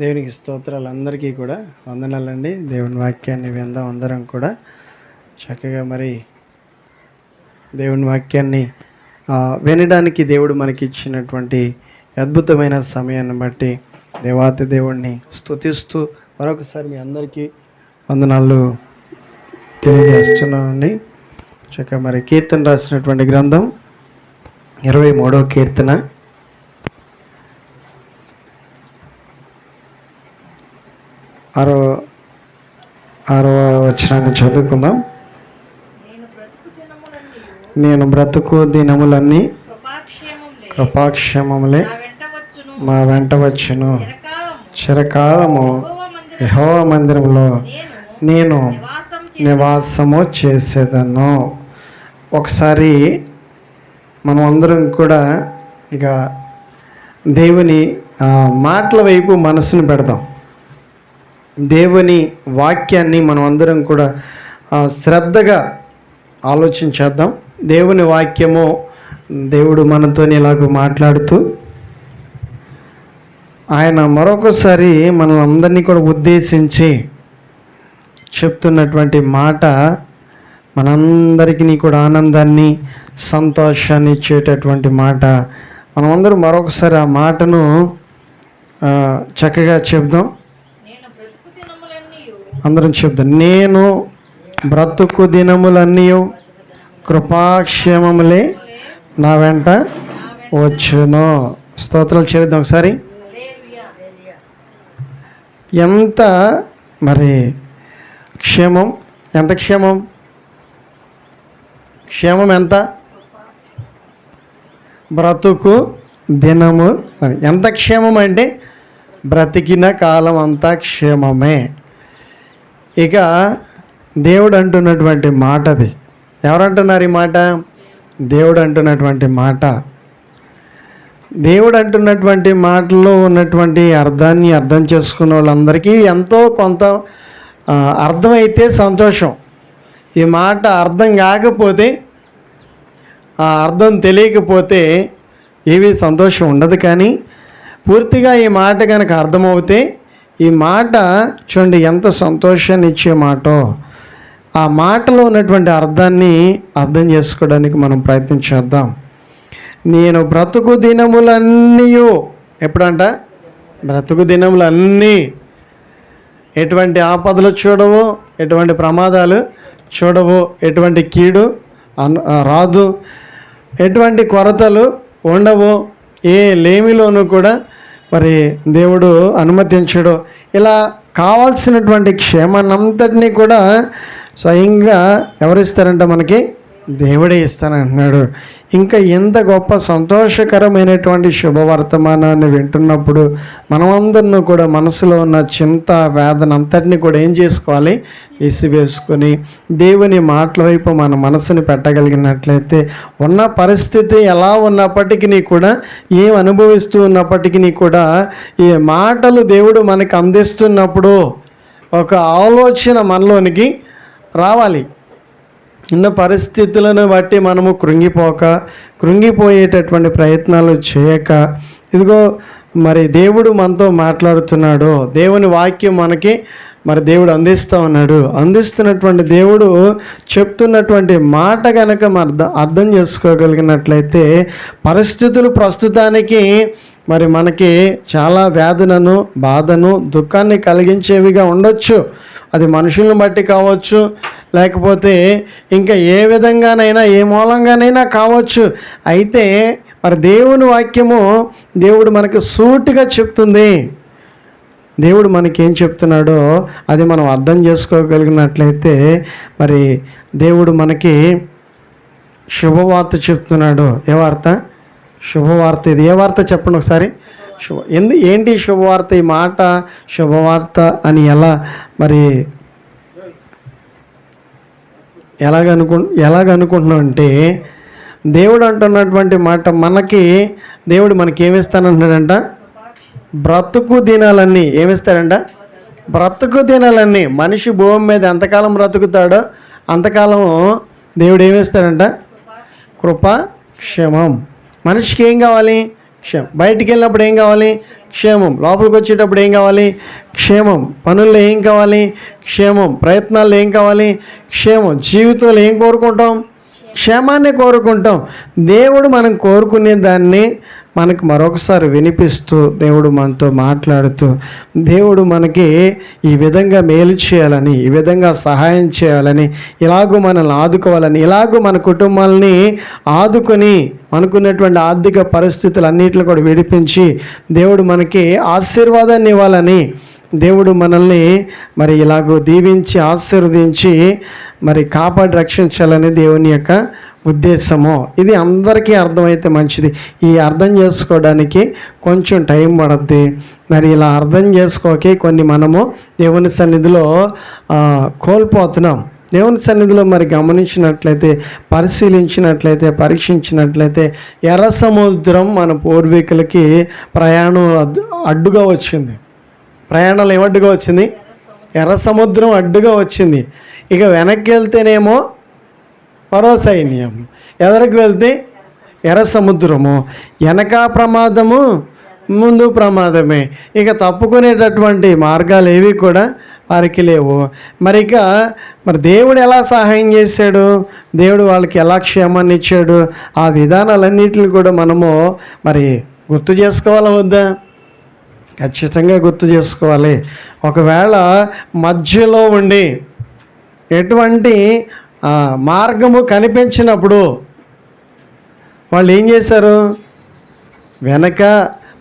దేవునికి స్తోత్రాలు అందరికీ కూడా. వందనాలండి. దేవుని వాక్యాన్ని విందాం అందరం కూడా. చక్కగా మరి దేవుని వాక్యాన్ని వినడానికి దేవుడు మనకి ఇచ్చినటువంటి అద్భుతమైన సమయాన్ని బట్టి దేవాతి దేవుణ్ణి స్తుతిస్తూ మరొకసారి మీ అందరికీ వందనాలు తెలియజేస్తున్నామండి. చక్కగా మరి కీర్తన రాసినటువంటి గ్రంథం ఇరవై మూడవ కీర్తన. ఆరో ఆరో వచ్చినాన్ని చదువుకుందాం. నేను బ్రతుకు దినములన్నీ కృపాక్షేమములే. మా వెంట వచ్చును. చిరకాలము యహో మందిరములో మందిరంలో నేను నివాసం నివాసము చేసేదను. ఒకసారి మనం అందరం కూడా ఇక దేవుని ఆ, మాటల వైపు మనసును పెడదాం. దేవుని వాక్యాన్ని మనం అందరం కూడా శ్రద్ధగా ఆలోచించేద్దాం దేవుని వాక్యము దేవుడు మనతో ఇలాగ మాట్లాడుతూ ఆయన మరొకసారి మనం అందరినీ కూడా ఉద్దేశించి చెప్తున్నటువంటి మాట మనందరికీ కూడా ఆనందాన్ని సంతోషాన్ని ఇచ్చేటటువంటి మాట. మనమందరం మరొకసారి ఆ మాటను చక్కగా చెప్దాం. అందరం చెప్తాను నేను బ్రతుకు దినములన్నీ కృపాక్షేమములే నా వెంట వచ్చును. స్తోత్రాలు చేద్దాం ఒకసారి. ఎంత మరి క్షేమం? ఎంత క్షేమం? క్షేమం ఎంత? బ్రతుకు దినము. ఎంత క్షేమం అంటే బ్రతికిన కాలం అంతా క్షేమమే. ఇక దేవుడు అంటున్నటువంటి మాట అది ఎవరంటున్నారు ఈ మాట? దేవుడు అంటున్నటువంటి మాట. దేవుడు అంటున్నటువంటి మాటల్లో ఉన్నటువంటి అర్థాన్ని అర్థం చేసుకున్న వాళ్ళందరికీ ఎంతో కొంత అర్థమైతే సంతోషం. ఈ మాట అర్థం కాకపోతే ఆ అర్థం తెలియకపోతే ఏవి సంతోషం ఉండదు కానీ పూర్తిగా ఈ మాట కనుక అర్థమవుతే ఈ మాట చూడండి ఎంత సంతోషాన్ని ఇచ్చే మాటో. ఆ మాటలో ఉన్నటువంటి అర్థాన్ని అర్థం చేసుకోవడానికి మనం ప్రయత్నం చేద్దాం. నేను బ్రతుకు దినములన్నీ ఎప్పుడంట? బ్రతుకు దినములన్నీ. ఎటువంటి ఆపదలు చూడవు ఎటువంటి ప్రమాదాలు చూడవు ఎటువంటి కీడు అన్- రాదు. ఎటువంటి కొరతలు ఉండవు. ఏ లేమిలోనూ కూడా మరి దేవుడు అనుమతించడు. ఇలా కావాల్సినటువంటి క్షేమాన్నంతటినీ కూడా స్వయంగా ఎవరిస్తారంట మనకి? దేవుడే ఇస్తానంటున్నాడు. ఇంకా ఎంత గొప్ప సంతోషకరమైనటువంటి శుభవర్తమానాన్ని వింటున్నప్పుడు మనమందరినీ కూడా మనసులో ఉన్న చింత వేదన అంతటిని కూడా ఏం చేసుకోవాలి? వేసుకొని దేవుని మాటల వైపు మన మనసుని పెట్టగలిగినట్లయితే ఉన్న పరిస్థితి ఎలా ఉన్నప్పటికీ కూడా ఏం అనుభవిస్తూ ఉన్నప్పటికీ కూడా ఈ మాటలు దేవుడు మనకు అందిస్తున్నప్పుడు ఒక ఆలోచన మనలోనికి రావాలి. ఉన్న పరిస్థితులను బట్టి మనము కృంగిపోక కృంగిపోయేటటువంటి ప్రయత్నాలు చేయక ఇదిగో మరి దేవుడు మనతో మాట్లాడుతున్నాడు. దేవుని వాక్యం మనకి మరి దేవుడు అందిస్తూ ఉన్నాడు. అందిస్తున్నటువంటి దేవుడు చెప్తున్నటువంటి మాట కనుక మనం అర్థం చేసుకోగలిగినట్లయితే పరిస్థితులు ప్రస్తుతానికి మరి మనకి చాలా వేదనను బాధను దుఃఖాన్ని కలిగించేవిగా ఉండొచ్చు. అది మనుషులను బట్టి కావచ్చు లేకపోతే ఇంకా ఏ విధంగానైనా ఏ మూలంగానైనా కావచ్చు. అయితే మరి దేవుని వాక్యము దేవుడు మనకు సూటిగా చెప్తుంది. దేవుడు మనకేం చెప్తున్నాడో అది మనం అర్థం చేసుకోగలిగినట్లయితే మరి దేవుడు మనకి శుభవార్త చెప్తున్నాడు. ఏ వార్త? శుభవార్త ఇది. ఏ వార్త చెప్పండి ఒకసారి? శుభ ఎందు ఏంటి శుభవార్త? ఈ మాట శుభవార్త అని ఎలా మరి ఎలాగ అనుకు ఎలాగనుకుంటున్నాం అంటే దేవుడు అంటున్నటువంటి మాట మనకి దేవుడు మనకి ఏమిస్తానంటున్నాడంట బ్రతుకు దినాలన్నీ ఏమిస్తాడంట? బ్రతుకు దినాలన్నీ. మనిషి భూమి మీద ఎంతకాలం బ్రతుకుతాడో అంతకాలం దేవుడు ఏమిస్తాడంట? కృప క్షమం మనిషికి ఏం కావాలి? క్షేమం. బయటికి వెళ్ళినప్పుడు ఏం కావాలి? క్షేమం. లోపలికి వచ్చేటప్పుడు ఏం కావాలి? క్షేమం. పనుల్లో ఏం కావాలి? క్షేమం. ప్రయత్నాల్లో ఏం కావాలి? క్షేమం. జీవితంలో ఏం కోరుకుంటాం? క్షేమాన్ని కోరుకుంటాం. దేవుడు మనం కోరుకునే దాన్ని మనకు మరొకసారి వినిపిస్తూ దేవుడు మనతో మాట్లాడుతూ దేవుడు మనకి ఈ విధంగా మేలు చేయాలని ఈ విధంగా సహాయం చేయాలని ఇలాగూ మనల్ని ఆదుకోవాలని ఇలాగూ మన కుటుంబాలని ఆదుకొని మనకున్నటువంటి ఆర్థిక పరిస్థితులు పరిస్థితులన్నిటిని కూడా విడిపించి దేవుడు మనకి ఆశీర్వాదాన్ని ఇవ్వాలని దేవుడు మనల్ని మరి ఇలాగో దీవించి ఆశీర్వదించి మరి కాపాడి రక్షించాలని దేవుని యొక్క ఉద్దేశము. ఇది అందరికీ అర్థమైతే మంచిది. ఈ అర్థం చేసుకోవడానికి కొంచెం టైం పడుద్ది. మరి ఇలా అర్థం చేసుకోకే కొన్ని మనము దేవుని సన్నిధిలో కోల్పోతున్నాం. దేవుని సన్నిధిలో మరి గమనించినట్లయితే పరిశీలించినట్లయితే పరీక్షించినట్లయితే ఎర్ర సముద్రం మన పూర్వీకులకి ప్రయాణం అడ్డు- అడ్డుగా వచ్చింది. ప్రయాణాలు ఏమడ్డుగా వచ్చింది? ఎర్ర సముద్రం అడ్డుగా వచ్చింది. ఇక వెనక్కి వెళ్తేనేమో పరో సైన్యం. ఎదరికి వెళ్తే? ఎర్ర సముద్రము. వెనక ప్రమాదము ముందు ప్రమాదమే. ఇక తప్పుకునేటటువంటి మార్గాలు ఏవి కూడా వారికి లేవు. మరి ఇక మరి దేవుడు ఎలా సహాయం చేశాడు? దేవుడు వాళ్ళకి ఎలా క్షేమాన్ని ఇచ్చాడు? ఆ విధానాలన్నిటిని కూడా మనము మరి గుర్తు చేసుకోవాలా వద్దా? ఖచ్చితంగా గుర్తు చేసుకోవాలి. ఒకవేళ మధ్యలో ఉండి ఎటువంటి మార్గము కనిపించినప్పుడు వాళ్ళు ఏం చేశారు? వెనక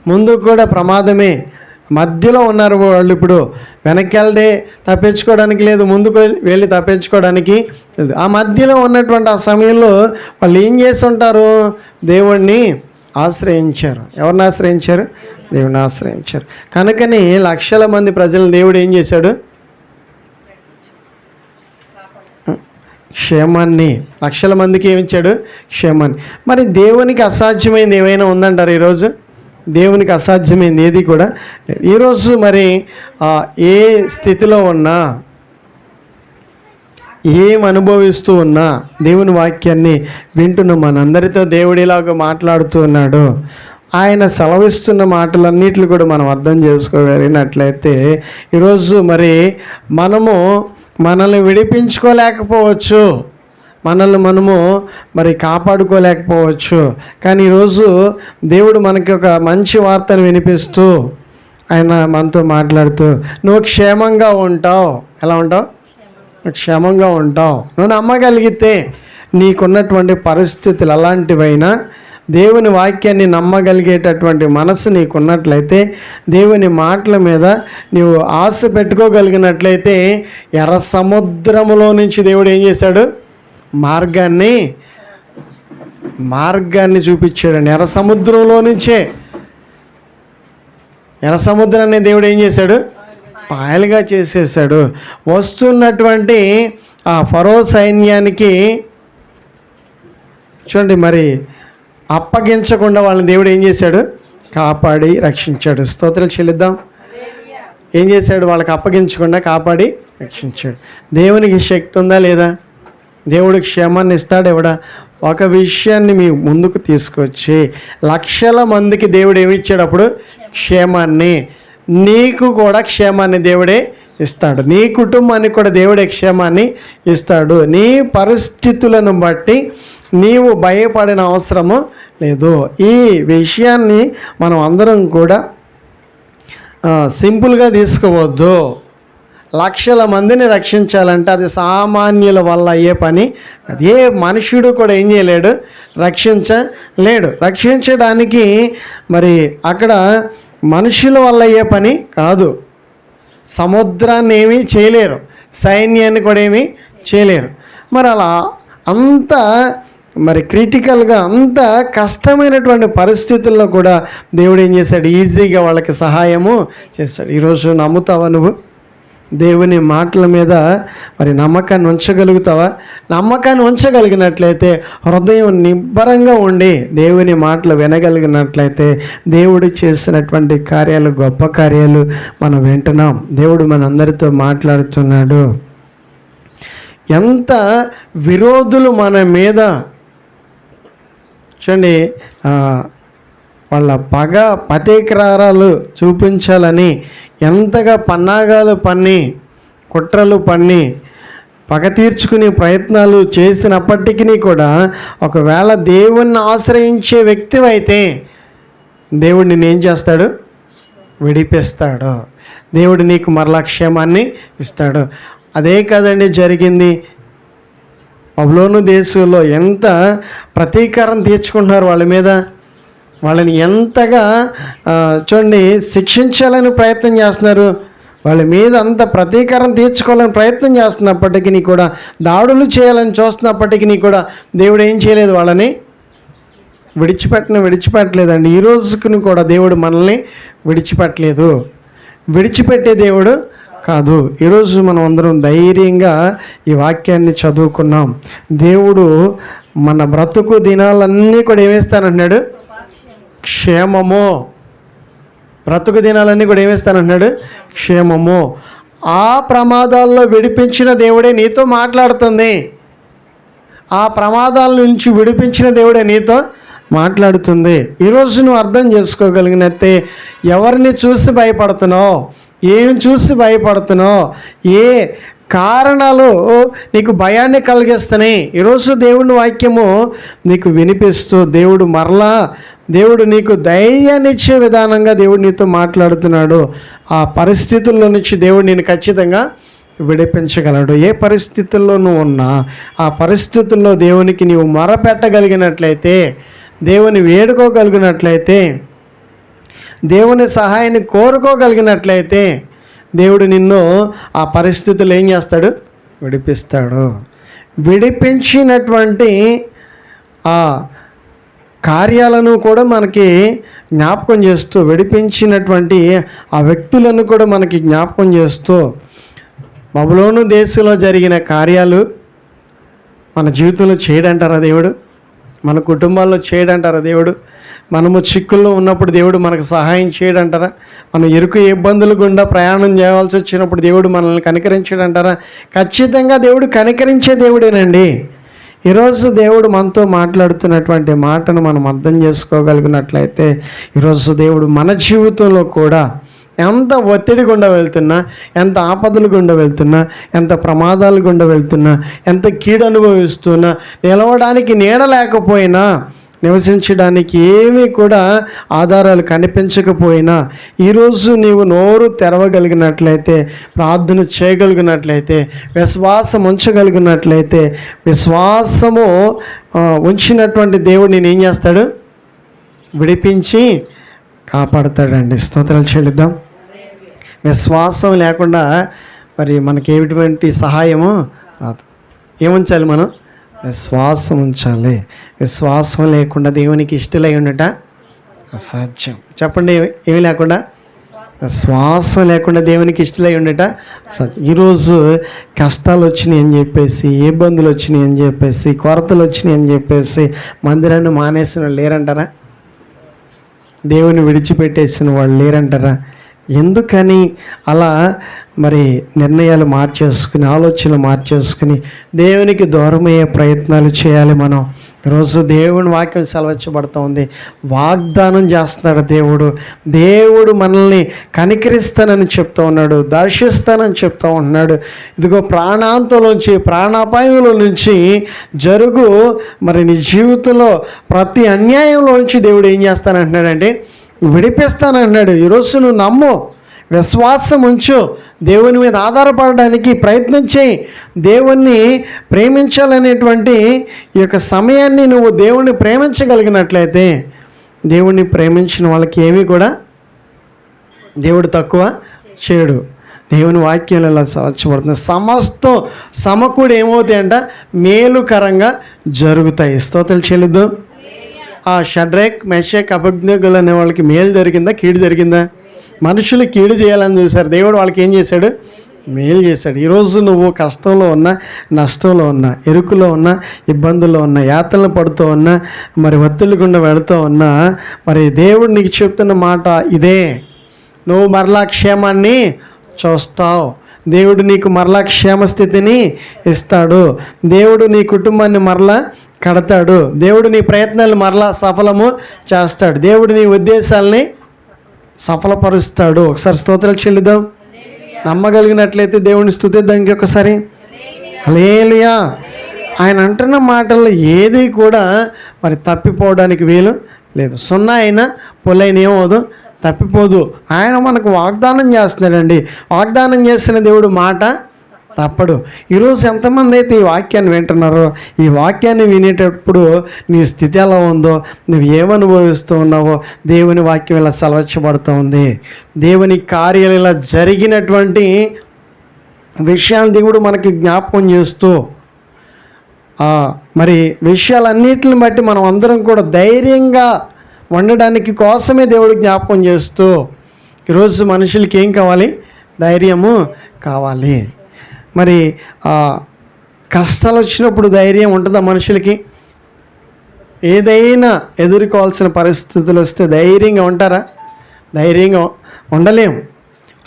ముందు కూడా ప్రమాదమే. మధ్యలో ఉన్నారు వాళ్ళు ఇప్పుడు. వెనక్కి వెళ్ళే తప్పించుకోవడానికి లేదు ముందుకు వెళ్ళి- వెళ్ళి తప్పించుకోవడానికి లేదు. ఆ మధ్యలో ఉన్నటువంటి ఆ సమయంలో వాళ్ళు ఏం చేసి ఉంటారు దేవుణ్ణి ఆశ్రయించారు. ఎవరిని ఆశ్రయించారు? దేవుని ఆశ్రయించారు. కనుకనే లక్షల మంది ప్రజలను దేవుడు ఏం చేశాడు? క్షేమాన్ని లక్షల మందికి ఏమిచ్చాడు క్షేమాన్ని. మరి దేవునికి అసాధ్యమైంది ఏమైనా ఉందంటారు ఈరోజు? దేవునికి అసాధ్యమైంది ఏది కూడా ఈరోజు మరి ఏ స్థితిలో ఉన్నా ఏం అనుభవిస్తూ ఉన్నా దేవుని వాక్యాన్ని వింటున్న మనందరితో దేవుడు ఇలాగ మాట్లాడుతూ ఉన్నాడు. ఆయన సెలవిస్తున్న మాటలన్నిటిని కూడా మనం అర్థం చేసుకోగలిగినట్లయితే ఈరోజు మరి మనము మనల్ని విడిపించుకోలేకపోవచ్చు. మనల్ని మనము మరి కాపాడుకోలేకపోవచ్చు. కానీ ఈరోజు దేవుడు మనకి ఒక మంచి వార్తను వినిపిస్తూ ఆయన మనతో మాట్లాడుతూ నువ్వు క్షేమంగా ఉంటావు. ఎలా ఉంటావు? క్షేమంగా ఉంటావు. నువ్వు నమ్మగలిగితే నీకున్నటువంటి పరిస్థితులు అలాంటివైనా దేవుని వాక్యాన్ని నమ్మగలిగేటటువంటి మనసు నీకున్నట్లయితే దేవుని మాటల మీద నీవు ఆశ పెట్టుకోగలిగినట్లయితే ఎర్ర సముద్రములో నుంచి దేవుడు ఏం చేశాడు? మార్గాన్ని మార్గాన్ని చూపించాడు. ఎర్ర సముద్రంలో నుంచే. ఎర్ర సముద్రాన్ని దేవుడు ఏం చేశాడు? పాయలుగా చేసేసాడు వస్తున్నటువంటి ఆ ఫరో సైన్యానికి చూడండి మరి అప్పగించకుండా వాళ్ళని దేవుడు ఏం చేశాడు? కాపాడి రక్షించాడు. స్తోత్రాలు చెల్లిద్దాం. ఏం చేశాడు? వాళ్ళకి అప్పగించకుండా కాపాడి రక్షించాడు. దేవునికి శక్తి ఉందా లేదా? దేవుడు క్షేమాన్ని ఇస్తాడు ఎవడా? ఒక విషయాన్ని మీ ముందుకు తీసుకొచ్చి లక్షల మందికి దేవుడు ఏమి ఇచ్చాడు అప్పుడు? క్షేమాన్ని. నీకు కూడా క్షేమాన్ని దేవుడే ఇస్తాడు. నీ కుటుంబానికి కూడా దేవుడే క్షేమాన్ని ఇస్తాడు. నీ పరిస్థితులను బట్టి నీవు భయపడిన అవసరము లేదు. ఈ విషయాన్ని మనం అందరం కూడా సింపుల్గా తీసుకోవద్దు. లక్షల మందిని రక్షించాలంటే అది సామాన్యుల వల్ల అయ్యే పని అది ఏ మనుషుడు కూడా ఏం చేయలేడు. రక్షించలేడు. రక్షించడానికి మరి అక్కడ మనుషుల వల్ల అయ్యే పని కాదు. సముద్రాన్ని ఏమీ చేయలేరు. సైన్యాన్ని కూడా ఏమీ చేయలేరు. మరి అలా అంత మరి క్రిటికల్గా అంత కష్టమైనటువంటి పరిస్థితుల్లో కూడా దేవుడు ఏం చేశాడు? ఈజీగా వాళ్ళకి సహాయము చేస్తాడు. ఈరోజు నమ్ముతావా నువ్వు? దేవుని మాటల మీద మరి నమ్మకాన్ని ఉంచగలుగుతావా? నమ్మకాన్ని ఉంచగలిగినట్లయితే హృదయం నిబ్బరంగా ఉండి దేవుని మాటలు వినగలిగినట్లయితే దేవుడు చేసినటువంటి కార్యాలు గొప్ప కార్యాలు మనం వింటున్నాం. దేవుడు మనందరితో మాట్లాడుతున్నాడు. ఎంత విరోధులు మన మీద చూడండి వాళ్ళ పగ పతేకరారాలు చూపించాలని ఎంతగా పన్నాగాలు పన్ని కుట్రలు పన్ని పగ తీర్చుకునే ప్రయత్నాలు చేసినప్పటికీ కూడా ఒకవేళ దేవుణ్ణి ఆశ్రయించే వ్యక్తి అయితే దేవుడు నిన్ను ఏం చేస్తాడు? విడిపిస్తాడు. దేవుడు నీకు మరలా క్షేమాన్ని ఇస్తాడు. అదే కదండి జరిగింది. బబులోను దేశంలో ఎంత ప్రతీకారం తీర్చుకుంటున్నారు వాళ్ళ మీద? వాళ్ళని ఎంతగా చూడండి శిక్షించాలని ప్రయత్నం చేస్తున్నారు. వాళ్ళ మీద అంత ప్రతీకారం తీర్చుకోవాలని ప్రయత్నం చేస్తున్నప్పటికీ కూడా దాడులు చేయాలని చూస్తున్నప్పటికీ కూడా దేవుడు ఏం చేయలేదు వాళ్ళని? విడిచిపెట్టిన విడిచిపెట్టలేదండి. ఈ రోజుకుని కూడా దేవుడు మనల్ని విడిచిపెట్టలేదు. విడిచిపెట్టే దేవుడు కాదు. ఈరోజు మనం అందరం ధైర్యంగా ఈ వాక్యాన్ని చదువుకున్నాం. దేవుడు మన బ్రతుకు దినాలన్నీ కూడా ఏమేస్తానంటున్నాడు క్షేమము. బ్రతుకు దినాలన్నీ కూడా ఏమేస్తానంటున్నాడు క్షేమము. ఆ ప్రమాదాల్లో విడిపించిన దేవుడే నీతో మాట్లాడుతుంది. ఆ ప్రమాదాల నుంచి విడిపించిన దేవుడే నీతో మాట్లాడుతుంది. ఈరోజు నువ్వు అర్థం చేసుకోగలిగినట్టే ఎవరిని చూసి భయపడుతున్నావు? ఏం చూసి భయపడుతున్నావు? ఏ కారణాలు నీకు భయాన్ని కలిగిస్తున్నాయి? ఈరోజు దేవుని వాక్యము నీకు వినిపిస్తూ దేవుడు మరలా దేవుడు నీకు ధైర్యాన్ని ఇచ్చే విధానంగా దేవుడు నీతో మాట్లాడుతున్నాడు. ఆ పరిస్థితుల్లో నుంచి దేవుడు నేను ఖచ్చితంగా విడిపించగలడు. ఏ పరిస్థితుల్లో నువ్వు ఉన్నా ఆ పరిస్థితుల్లో దేవునికి నీవు మొరపెట్టగలిగినట్లయితే దేవుని వేడుకోగలిగినట్లయితే దేవుని సహాయాన్ని కోరుకోగలిగినట్లయితే దేవుడు నిన్ను ఆ పరిస్థితులు ఏం చేస్తాడు? విడిపిస్తాడు. విడిపించినటువంటి ఆ కార్యాలను కూడా మనకి జ్ఞాపకం చేస్తూ విడిపించినటువంటి ఆ వ్యక్తులను కూడా మనకి జ్ఞాపకం చేస్తూ బబులోను దేశంలో జరిగిన కార్యాలు మన జీవితంలో చేయడంటారా దేవుడు? మన కుటుంబాల్లో చేయడంటారా దేవుడు? మనము చిక్కుల్లో ఉన్నప్పుడు దేవుడు మనకు సహాయం చేయడంటారా? మనం ఎరుకు ఇబ్బందులు గుండా ప్రయాణం చేయవలసి వచ్చినప్పుడు దేవుడు మనల్ని కనికరించడంటారా? ఖచ్చితంగా దేవుడు కనికరించే దేవుడేనండి. ఈరోజు దేవుడు మనతో మాట్లాడుతున్నటువంటి మాటను మనం అర్థం చేసుకోగలిగినట్లయితే ఈరోజు దేవుడు మన జీవితంలో కూడా ఎంత ఒత్తిడి గుండా వెళ్తున్నా ఎంత ఆపదలు గుండా వెళ్తున్నా ఎంత ప్రమాదాలు గుండా వెళ్తున్నా ఎంత కీడు అనుభవిస్తున్నా నిలవడానికి నీడ లేకపోయినా నివసించడానికి ఏమీ కూడా ఆధారాలు కనిపించకపోయినా ఈరోజు నీవు నోరు తెరవగలిగినట్లయితే ప్రార్థన చేయగలిగినట్లయితే విశ్వాసం ఉంచగలిగినట్లయితే విశ్వాసము ఉంచినటువంటి దేవుడు నేను ఏం చేస్తాడు? విడిపించి కాపాడతాడండి. స్తోత్రాలు చెల్లిద్దాం. విశ్వాసం లేకుండా మరి మనకి ఎటువంటి సహాయము రాదు. ఏముంచాలి మనం? విశ్వాసం ఉంచాలి. విశ్వాసం లేకుండా దేవునికి ఇష్టలై ఉండట అసాధ్యం. చెప్పండి ఏమి- లేకుండా? విశ్వాసం లేకుండా దేవునికి ఇష్టలై ఉండట అసాధ్యం. ఈరోజు కష్టాలు వచ్చినాయి అని చెప్పేసి ఇబ్బందులు వచ్చినాయి అని చెప్పేసి కొరతలు వచ్చినాయి అని చెప్పేసి మందిరాన్ని మానేసిన వాళ్ళు లేరంటారా? దేవుని విడిచిపెట్టేసిన వాళ్ళు లేరంటారా? ఎందుకని అలా మరి నిర్ణయాలు మార్చేసుకుని ఆలోచనలు మార్చేసుకుని దేవునికి దూరమయ్యే ప్రయత్నాలు చేయాలి మనం. రోజు దేవుని వాక్యం సెలవించబడుతూ ఉంది. వాగ్దానం చేస్తున్నాడు దేవుడు. దేవుడు మనల్ని కనికరిస్తానని చెప్తూ ఉన్నాడు. దర్శిస్తానని చెప్తూ ఉంటున్నాడు ఇదిగో ప్రాణాంతంలోంచి ప్రాణాపాయంలో నుంచి జరుగు మరి నీ జీవితంలో ప్రతి అన్యాయంలోంచి దేవుడు ఏం చేస్తానంటున్నాడంటే విడిపిస్తానంటున్నాడు ఈరోజు నువ్వు నమ్ము విశ్వాసం ఉంచు. దేవుని మీద ఆధారపడడానికి ప్రయత్నం చేయి. దేవుణ్ణి ప్రేమించాలనేటువంటి ఈ యొక్క సమయాన్ని నువ్వు దేవుణ్ణి ప్రేమించగలిగినట్లయితే దేవుణ్ణి ప్రేమించిన వాళ్ళకి ఏమీ కూడా దేవుడు తక్కువ చేయడు. దేవుని వాక్యాలు ఇలా సాధ్యపడుతుంది సమస్తం సమకూడు ఏమవుతాయంట మేలుకరంగా జరుగుతాయి. స్తోత్రాలు చెల్లిద్దు. ఆ షడ్రేక్ మెషేక్ అభిజ్ఞకులు అనే వాళ్ళకి మేలు జరిగిందా కీడు జరిగిందా? మనుషులు కీడు చేయాలని చూశారు. దేవుడు వాళ్ళకి ఏం చేశాడు? మేలు చేశాడు. ఈరోజు నువ్వు కష్టంలో ఉన్నా నష్టంలో ఉన్నా ఎరుకులో ఉన్నా ఇబ్బందుల్లో ఉన్నా యాతనలు పడుతూ ఉన్నా మరి ఒత్తిళ్ళు గుండా వెళుతూ ఉన్నా మరి దేవుడు నీకు చెప్తున్న మాట ఇదే. నువ్వు మరలా క్షేమాన్ని చూస్తావు. దేవుడు నీకు మరలా క్షేమ స్థితిని ఇస్తాడు. దేవుడు నీ కుటుంబాన్ని మరలా కడతాడు. దేవుడు నీ ప్రయత్నాలు మరలా సఫలము చేస్తాడు. దేవుడు నీ ఉద్దేశాలని సఫలపరుస్తాడు. ఒకసారి స్తోత్రాలు చెల్లిద్దాం. నమ్మగలిగినట్లయితే దేవుని స్థుతిద్దానికి ఒకసారి. హల్లెలూయా. ఆయన అంటున్న మాటల్లో ఏది కూడా మరి తప్పిపోవడానికి వీలు లేదు. సున్నా అయినా పొలైన ఏమవుదు తప్పిపోదు. ఆయన మనకు వాగ్దానం చేస్తున్నాడండి. వాగ్దానం చేసిన దేవుడు మాట తప్పడు. ఈరోజు ఎంతమంది అయితే ఈ వాక్యాన్ని వింటున్నారో ఈ వాక్యాన్ని వినేటప్పుడు నీ స్థితి ఎలా ఉందో నువ్వు ఏమనుభవిస్తూ ఉన్నావో దేవుని వాక్యం ఇలా సెలవచ్చబడుతూ ఉంది. దేవుని కార్యాలు ఇలా జరిగినటువంటి విషయాలు దేవుడు మనకి జ్ఞాపకం చేస్తూ మరి విషయాలన్నిటిని బట్టి మనం అందరం కూడా ధైర్యంగా ఉండడానికి కోసమే దేవుడు జ్ఞాపకం చేస్తూ ఈరోజు మనుషులకి ఏం కావాలి? ధైర్యము కావాలి. మరి కష్టాలు వచ్చినప్పుడు ధైర్యం ఉంటుందా మనుషులకి? ఏదైనా ఎదుర్కోవాల్సిన పరిస్థితులు వస్తే ధైర్యంగా ఉంటారా? ధైర్యంగా ఉండలేము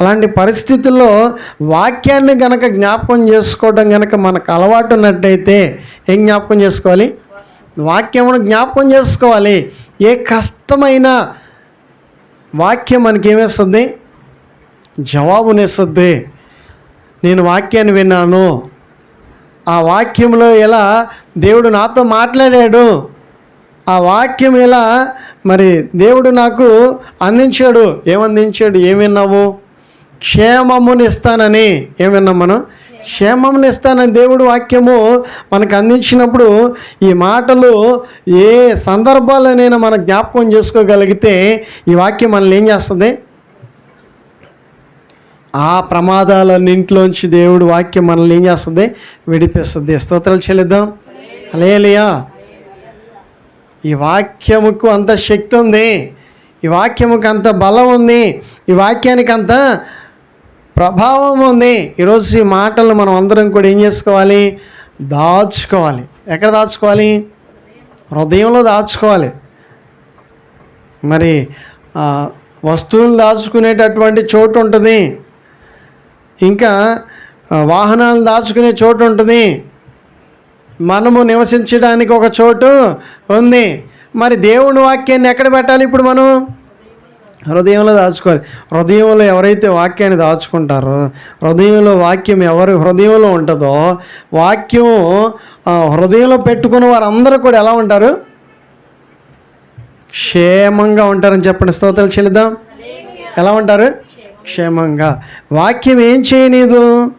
అలాంటి పరిస్థితుల్లో వాక్యాన్ని గనక జ్ఞాపకం చేసుకోవడం గనక మనకు అలవాటు ఉన్నట్టయితే ఏం జ్ఞాపకం చేసుకోవాలి? వాక్యమును జ్ఞాపకం చేసుకోవాలి. ఏ కష్టమైన వాక్యం మనకేమేస్తుంది జవాబునిస్తుంది. నేను వాక్యాన్ని విన్నాను. ఆ వాక్యంలో ఎలా దేవుడు నాతో మాట్లాడాడు. ఆ వాక్యం ఎలా మరి దేవుడు నాకు అందించాడు. ఏమందించాడు? ఏమిన్నావు క్షేమముని ఇస్తానని. ఏమిన్నాం మనం? క్షేమముని ఇస్తానని దేవుడు వాక్యము మనకు అందించినప్పుడు ఈ మాటలు ఏ సందర్భాలనైనా మనం జ్ఞాపకం చేసుకోగలిగితే ఈ వాక్యం మనల్ని ఏం చేస్తుంది? ఆ ప్రమాదాలన్నింటిలోంచి దేవుడు వాక్యం మనల్ని ఏం చేస్తుంది? విడిపిస్తుంది. స్తోత్రాలు చెల్లిద్దాం. అలేలియా ఈ వాక్యముకు అంత శక్తి ఉంది. ఈ వాక్యముకు అంత బలం ఉంది. ఈ వాక్యానికి అంత ప్రభావం ఉంది. ఈరోజు ఈ మాటలు మనం అందరం కూడా ఏం చేసుకోవాలి? దాచుకోవాలి. ఎక్కడ దాచుకోవాలి? హృదయంలో దాచుకోవాలి. మరి వస్తువులు దాచుకునేటటువంటి చోటు ఉంటుంది. ఇంకా వాహనాలను వాహనాలు దాచుకునే చోటు ఉంటుంది. మనము నివసించడానికి ఒక చోటు ఉంది. మరి దేవుని వాక్యాన్ని ఎక్కడ పెట్టాలి ఇప్పుడు మనం? హృదయంలో దాచుకోవాలి. హృదయంలో ఎవరైతే వాక్యాన్ని దాచుకుంటారో హృదయంలో వాక్యం ఎవరి హృదయంలో ఉంటుందో వాక్యం హృదయంలో పెట్టుకున్న వారందరూ కూడా ఎలా ఉంటారు? క్షేమంగా ఉంటారని చెప్పండి. స్తోత్రాలు చెల్లిద్దాం. ఎలా ఉంటారు? క్షేమంగా. వాక్యం ఏం చేయనీదు?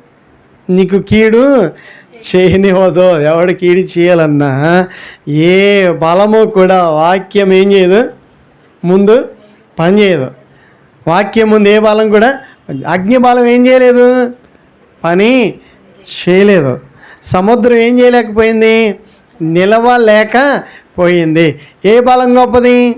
నీకు కీడు చేయనివ్వదు. ఎవడు కీడు చేయాలన్నా ఏ బలము కూడా వాక్యం ఏం చేయదు? ముందు పని చేయదు. వాక్యం ముందు ఏ బలం కూడా అగ్ని బలం ఏం చేయలేదు? పని చేయలేదు. సముద్రం ఏం చేయలేకపోయింది? నిలవలేకపోయింది ఏ బలం గొప్పది?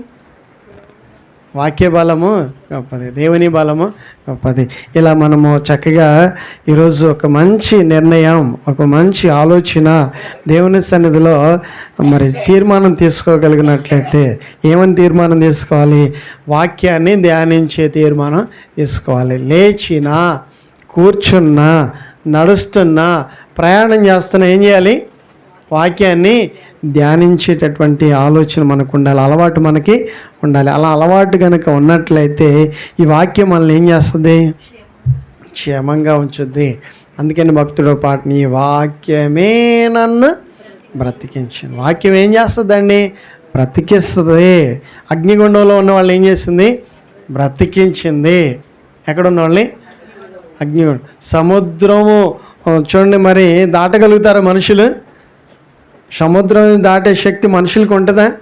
వాక్య బలము గొప్పది దేవుని బలము గొప్పది. ఇలా మనము చక్కగా ఈరోజు ఒక మంచి నిర్ణయం ఒక మంచి ఆలోచన దేవుని సన్నిధిలో మరి తీర్మానం తీసుకోగలిగినట్లయితే ఏమని తీర్మానం తీసుకోవాలి? వాక్యాన్ని ధ్యానించే తీర్మానం తీసుకోవాలి. లేచినా కూర్చున్నా నడుస్తున్నా ప్రయాణం చేస్తున్నా ఏం చేయాలి? వాక్యాన్ని ధ్యానించేటటువంటి ఆలోచన మనకు ఉండాలి అలవాటు మనకి ఉండాలి. అలా అలవాటు కనుక ఉన్నట్లయితే ఈ వాక్యం మనల్ని ఏం చేస్తుంది? క్షేమంగా ఉంచుద్ది. అందుకని భక్తుడు పాట నీ వాక్యమే నన్ను బ్రతికించింది. వాక్యం ఏం చేస్తుందండి? బ్రతికిస్తుంది. అగ్నిగుండంలో ఉన్న వాళ్ళు ఏం చేసింది? బ్రతికించింది. ఎక్కడున్న వాళ్ళని అగ్నిగుండం సముద్రము. చూడండి మరి దాటగలుగుతారు మనుషులు? సముద్రం దాటే శక్తి మనుషులకు ఉంటుందా?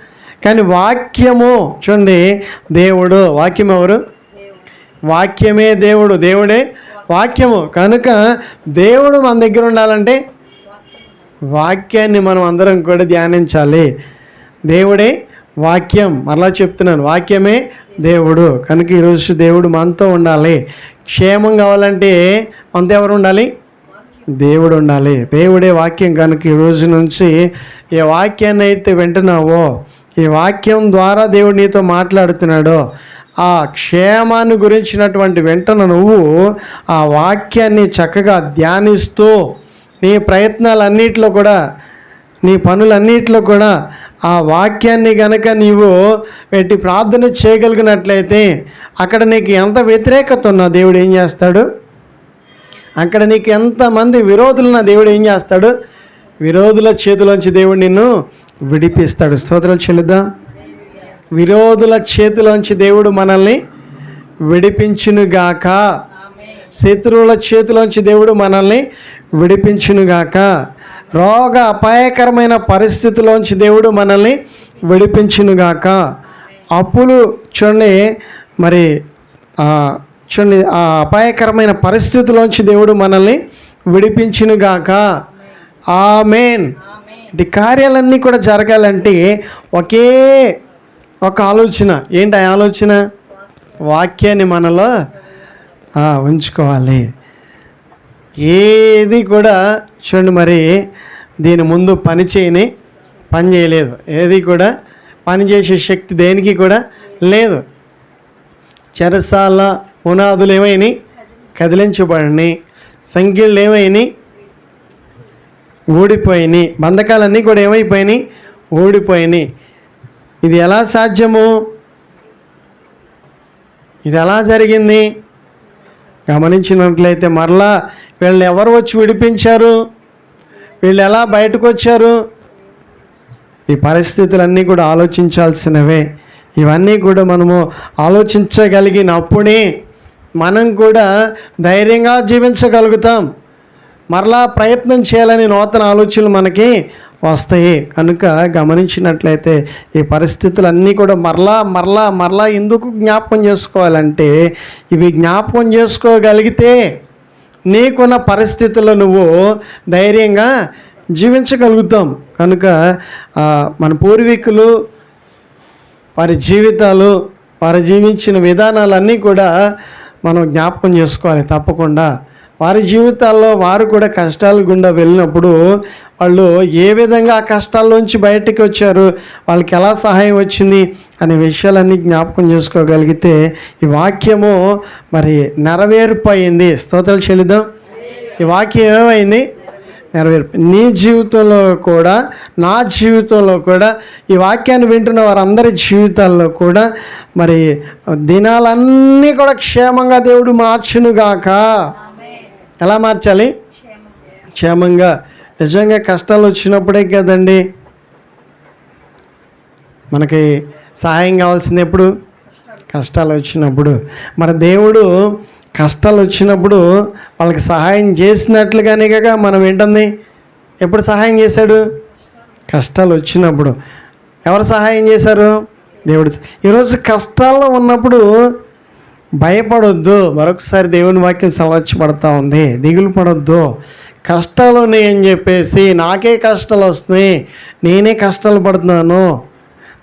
కానీ వాక్యము చూడండి దేవుడు. వాక్యం ఎవరు? వాక్యమే దేవుడు. దేవుడే వాక్యము. కనుక దేవుడు మన దగ్గర ఉండాలంటే వాక్యాన్ని మనం అందరం కూడా ధ్యానించాలి. దేవుడే వాక్యం. మరలా చెప్తున్నాను. వాక్యమే దేవుడు. కనుక ఈరోజు దేవుడు మనతో ఉండాలి. క్షేమం కావాలంటే మనతో ఎవరు ఉండాలి? దేవుడు ఉండాలి దేవుడే వాక్యం కనుక ఈ రోజు నుంచి ఏ వాక్యాన్ని అయితే వింటున్నావో ఈ వాక్యం ద్వారా దేవుడు నీతో మాట్లాడుతున్నాడో ఆ క్షేమాన్ని గురించినటువంటి వెంటనే నువ్వు ఆ వాక్యాన్ని చక్కగా ధ్యానిస్తూ నీ ప్రయత్నాలన్నిట్లో కూడా నీ పనులన్నిట్లో కూడా ఆ వాక్యాన్ని గనక నీవు పెట్టి ప్రార్థన చేయగలిగినట్లయితే అక్కడ నీకు ఎంత వ్యతిరేకత ఉన్నా దేవుడు ఏం చేస్తాడు? అక్కడ నీకు ఎంతమంది విరోధులున్న దేవుడు ఏం చేస్తాడు? విరోధుల చేతిలోంచి దేవుడు నిన్ను విడిపిస్తాడు. స్తోత్రాలు చెల్లిద్దాం. విరోధుల చేతిలోంచి దేవుడు మనల్ని విడిపించునుగాక. శత్రువుల చేతిలోంచి దేవుడు మనల్ని విడిపించునుగాక. రోగ అపాయకరమైన పరిస్థితిలోంచి దేవుడు మనల్ని విడిపించునుగాక. అప్పులు చూడండి. మరి చూడండి ఆ అపాయకరమైన పరిస్థితిలోంచి దేవుడు మనల్ని విడిపించునుగాక. ఆమెన్. ఇటు కార్యాలన్నీ కూడా జరగాలంటే ఒకే ఒక ఆలోచన. ఏంటి ఆ ఆలోచన? వాక్యాన్ని మనలో ఉంచుకోవాలి. ఏది కూడా చూడండి మరి దీని ముందు పని చేయని పని చేయలేదు. ఏది కూడా పని చేసే శక్తి దేనికి కూడా లేదు. చెరసాల పునాదులు ఏమైనాయి కదిలించబడినాయి సంఖ్యలు ఏమైనాయి ఊడిపోయినాయి బంధకాలన్నీ కూడా ఏమైపోయినాయి ఊడిపోయినాయి ఇది ఎలా సాధ్యము? ఇది ఎలా జరిగింది? గమనించినట్లయితే మరలా వీళ్ళని ఎవరు వచ్చి విడిపించారు? వీళ్ళు ఎలా బయటకు వచ్చారు ఈ పరిస్థితులన్నీ కూడా ఆలోచించాల్సినవే. ఇవన్నీ కూడా మనము ఆలోచించగలిగినప్పుడే మనం కూడా ధైర్యంగా జీవించగలుగుతాం. మరలా ప్రయత్నం చేయాలని నూతన ఆలోచనలు మనకి వస్తాయి. కనుక గమనించినట్లయితే ఈ పరిస్థితులన్నీ కూడా మరలా మరలా మరలా ఎందుకు జ్ఞాపకం చేసుకోవాలంటే ఇవి జ్ఞాపకం చేసుకోగలిగితే నీకున్న పరిస్థితుల్లో నువ్వు ధైర్యంగా జీవించగలుగుతాం. కనుక మన పూర్వీకులు వారి జీవితాలు వారు జీవించిన విధానాలన్నీ కూడా మనం జ్ఞాపకం చేసుకోవాలి తప్పకుండా. వారి జీవితాల్లో వారు కూడా కష్టాల గుండా వెళ్ళినప్పుడు వాళ్ళు ఏ విధంగా ఆ కష్టాల్లోంచి బయటకు వచ్చారు వాళ్ళకి ఎలా సహాయం వచ్చింది అనే విషయాలన్నీ జ్ఞాపకం చేసుకోగలిగితే ఈ వాక్యము మరి నెరవేరిపోయింది స్తోత్రాలు చెల్లిద్దాం. ఈ వాక్యం ఏమైంది? నెరవేర్పు నీ జీవితంలో కూడా నా జీవితంలో కూడా ఈ వాక్యాన్ని వింటున్న వారందరి జీవితాల్లో కూడా మరి దినాలన్నీ కూడా క్షేమంగా దేవుడు మార్చునుగాక. ఎలా మార్చాలి? క్షేమంగా. నిజంగా కష్టాలు వచ్చినప్పుడే కదండి. మనకి సహాయం కావాల్సింది ఎప్పుడు? కష్టాలు వచ్చినప్పుడు. మన దేవుడు కష్టాలు వచ్చినప్పుడు వాళ్ళకి సహాయం చేసినట్లుగానే కాక మనం ఏంటంది? ఎప్పుడు సహాయం చేశాడు? కష్టాలు వచ్చినప్పుడు ఎవరు సహాయం చేశారు? దేవుడు. ఈరోజు కష్టాల్లో ఉన్నప్పుడు భయపడొద్దు. మరొకసారి దేవుని వాక్యం సవచ్చబడతా ఉంది. దిగులు పడొద్దు. కష్టాలు ఉన్నాయని చెప్పేసి నాకే కష్టాలు వస్తున్నాయి నేనే కష్టాలు పడుతున్నాను.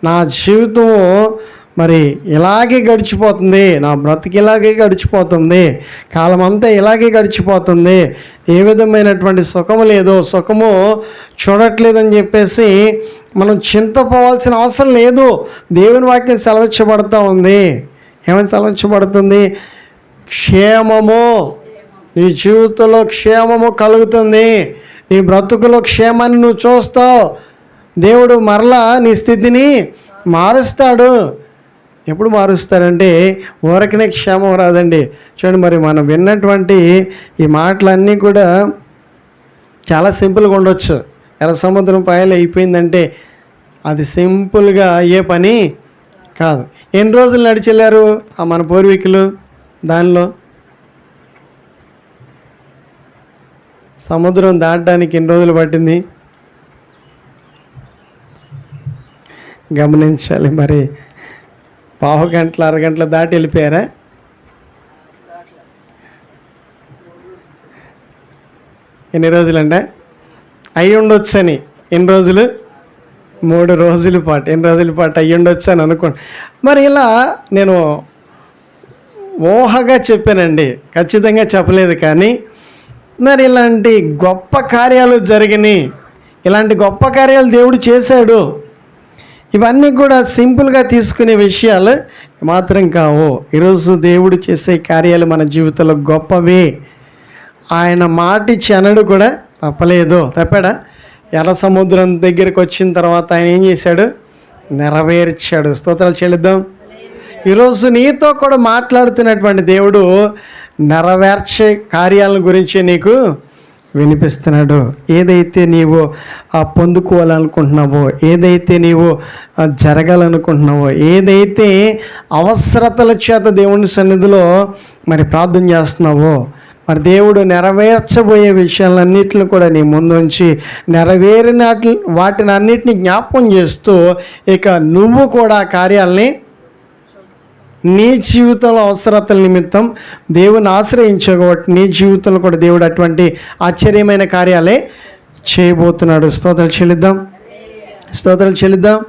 నా జీవితం మరి ఇలాగే గడిచిపోతుంది నా బ్రతికి ఇలాగే గడిచిపోతుంది కాలం అంతా ఇలాగే గడిచిపోతుంది ఏ విధమైనటువంటి సుఖము లేదో సుఖము చూడట్లేదని చెప్పేసి మనం చింతపోవాల్సిన అవసరం లేదు. దేవుని వాక్యం సెలవించబడుతూ ఉంది. ఏమని సెలవించబడుతుంది క్షేమము. నీ జీవితంలో క్షేమము కలుగుతుంది. నీ బ్రతుకులో క్షేమాన్ని నువ్వు చూస్తావు. దేవుడు మరలా నీ స్థితిని మారుస్తాడు. ఎప్పుడు మారుస్తారంటే ఊరకనే క్షేమం రాదండి. చూడండి మరి మనం విన్నటువంటి ఈ మాటలన్నీ కూడా చాలా సింపుల్గా ఉండొచ్చు. ఎర్ర సముద్రం పాయలు అయిపోయిందంటే అది సింపుల్గా అయ్యే పని కాదు. ఎన్ని రోజులు నడిచెళ్ళారు ఆ మన పూర్వీకులు దానిలో? సముద్రం దాటడానికి ఎన్ని రోజులు పట్టింది? గమనించాలి మరి. పావు గంటల అరగంటల దాటి వెళ్ళిపోయారా? ఎన్ని రోజులంటే అయి ఉండొచ్చని ఎన్ని రోజులు? మూడు రోజుల పాటు. ఎన్ని రోజుల పాటు అయ్యి ఉండొచ్చు అని అనుకోండి. మరి ఇలా నేను ఊహగా చెప్పానండి. ఖచ్చితంగా చెప్పలేదు కానీ మరి ఇలాంటి గొప్ప కార్యాలు జరిగినాయి. ఇలాంటి గొప్ప కార్యాలు దేవుడు చేశాడు. ఇవన్నీ కూడా సింపుల్గా తీసుకునే విషయాలు మాత్రం కావు. ఈరోజు దేవుడు చేసే కార్యాలు మన జీవితంలో గొప్పవే. ఆయన మాటి చెనడు కూడా తప్పలేదు. తప్పాడా? ఎర్ర సముద్రం దగ్గరికి వచ్చిన తర్వాత ఆయన ఏం చేశాడు? నెరవేర్చాడు. స్తోత్రాలు చెల్లిద్దాం. ఈరోజు నీతో కూడా మాట్లాడుతున్నటువంటి దేవుడు నెరవేర్చే కార్యాల గురించి నీకు వినిపిస్తున్నాడు. ఏదైతే నీవు పొందుకోవాలనుకుంటున్నావో ఏదైతే నీవు జరగాలనుకుంటున్నావో ఏదైతే అవసరతల చేత దేవుని సన్నిధిలో మరి ప్రార్థన చేస్తున్నావో మరి దేవుడు నెరవేర్చబోయే విషయాలన్నిటిని కూడా నీ ముందుంచి నెరవేరిన వాటిని అన్నిటిని జ్ఞాపకం చేస్తూ ఇక నువ్వు కూడా కార్యాలని నీ జీవితంలో అవసరతల నిమిత్తం దేవుని ఆశ్రయించే నీ జీవితంలో కూడా దేవుడు అటువంటి ఆశ్చర్యమైన కార్యాలే చేయబోతున్నాడు. స్తోత్రాలు చెల్లిద్దాం. స్తోత్రాలు చెల్లిద్దాం.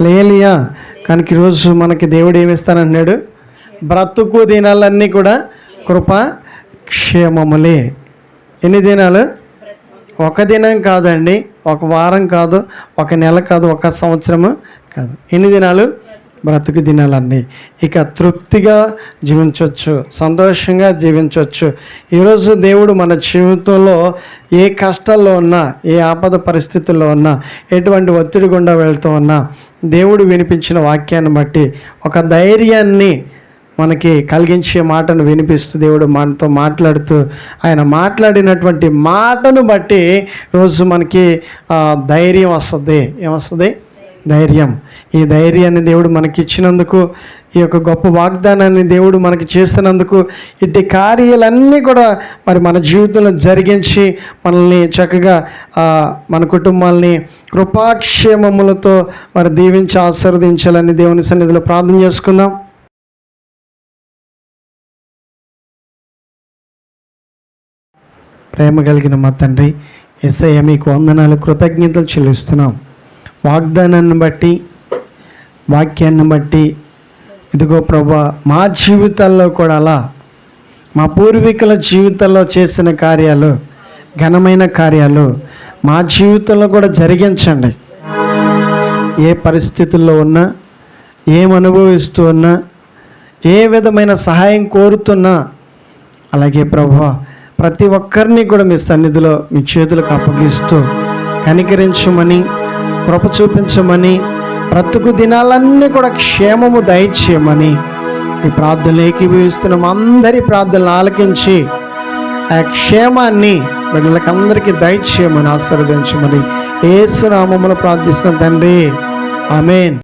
లేలియా కనుక ఈరోజు మనకి దేవుడు ఏమిస్తానన్నాడు బ్రతుకు దినాలన్నీ కూడా కృప క్షేమములే. ఎన్ని దినాలు? ఒక దినం కాదండి. ఒక వారం కాదు. ఒక నెల కాదు. ఒక సంవత్సరము కాదు. ఎన్ని దినాలు? బ్రతుకు దినాలన్నీ. ఇక తృప్తిగా జీవించవచ్చు సంతోషంగా జీవించవచ్చు ఈరోజు దేవుడు మన జీవితంలో ఏ కష్టాల్లో ఉన్నా ఏ ఆపద పరిస్థితుల్లో ఉన్నా ఎటువంటి ఒత్తిడి గుండా వెళ్తూ ఉన్నా దేవుడు వినిపించిన వాక్యాన్ని బట్టి ఒక ధైర్యాన్ని మనకి కలిగించే మాటను వినిపిస్తూ దేవుడు మనతో మాట్లాడుతూ ఆయన మాట్లాడినటువంటి మాటను బట్టి రోజు మనకి ధైర్యం వస్తుంది. ఏమొస్తుంది? ధైర్యం. ఈ ధైర్యాన్ని దేవుడు మనకి ఇచ్చినందుకు ఈ యొక్క గొప్ప వాగ్దానాన్ని దేవుడు మనకి చేస్తున్నందుకు ఇట్టి కార్యాలన్నీ కూడా మరి మన జీవితంలో జరిగించి మనల్ని చక్కగా మన కుటుంబాల్ని కృపాక్షేమములతో మరి దీవించి ఆశీర్వదించాలని దేవుని సన్నిధిలో ప్రార్థన చేసుకుందాం. ప్రేమ కలిగిన మా తండ్రి ఎస్ఐ మీకు వందనాలు కృతజ్ఞతలు చెల్లిస్తున్నాం. వాగ్దానాన్ని బట్టి వాక్యాన్ని బట్టి ఇదిగో ప్రభా మా జీవితాల్లో కూడా అలా. మా పూర్వీకుల జీవితాల్లో చేసిన కార్యాలు ఘనమైన కార్యాలు మా జీవితంలో కూడా జరిగించండి. ఏ పరిస్థితుల్లో ఉన్నా ఏం అనుభవిస్తూ ఉన్నా ఏ విధమైన సహాయం కోరుతున్నా అలాగే ప్రభు ప్రతి ఒక్కరిని కూడా మీ సన్నిధిలో మీ చేతులకు అప్పగిస్తూ కనికరించమని కృప చూపించమని బ్రతుకు దినాలన్నీ కూడా క్షేమము దయచేయమని ఈ ప్రార్థనలు ఏకీభవిస్తున్నాం. అందరి ప్రార్థనలు ఆలకించి ఆ క్షేమాన్ని బిడ్డలకందరికీ దయచేయమని ఆశీర్వదించమని ఏసునామములు ప్రార్థిస్తున్న తండ్రి. ఆమెన్.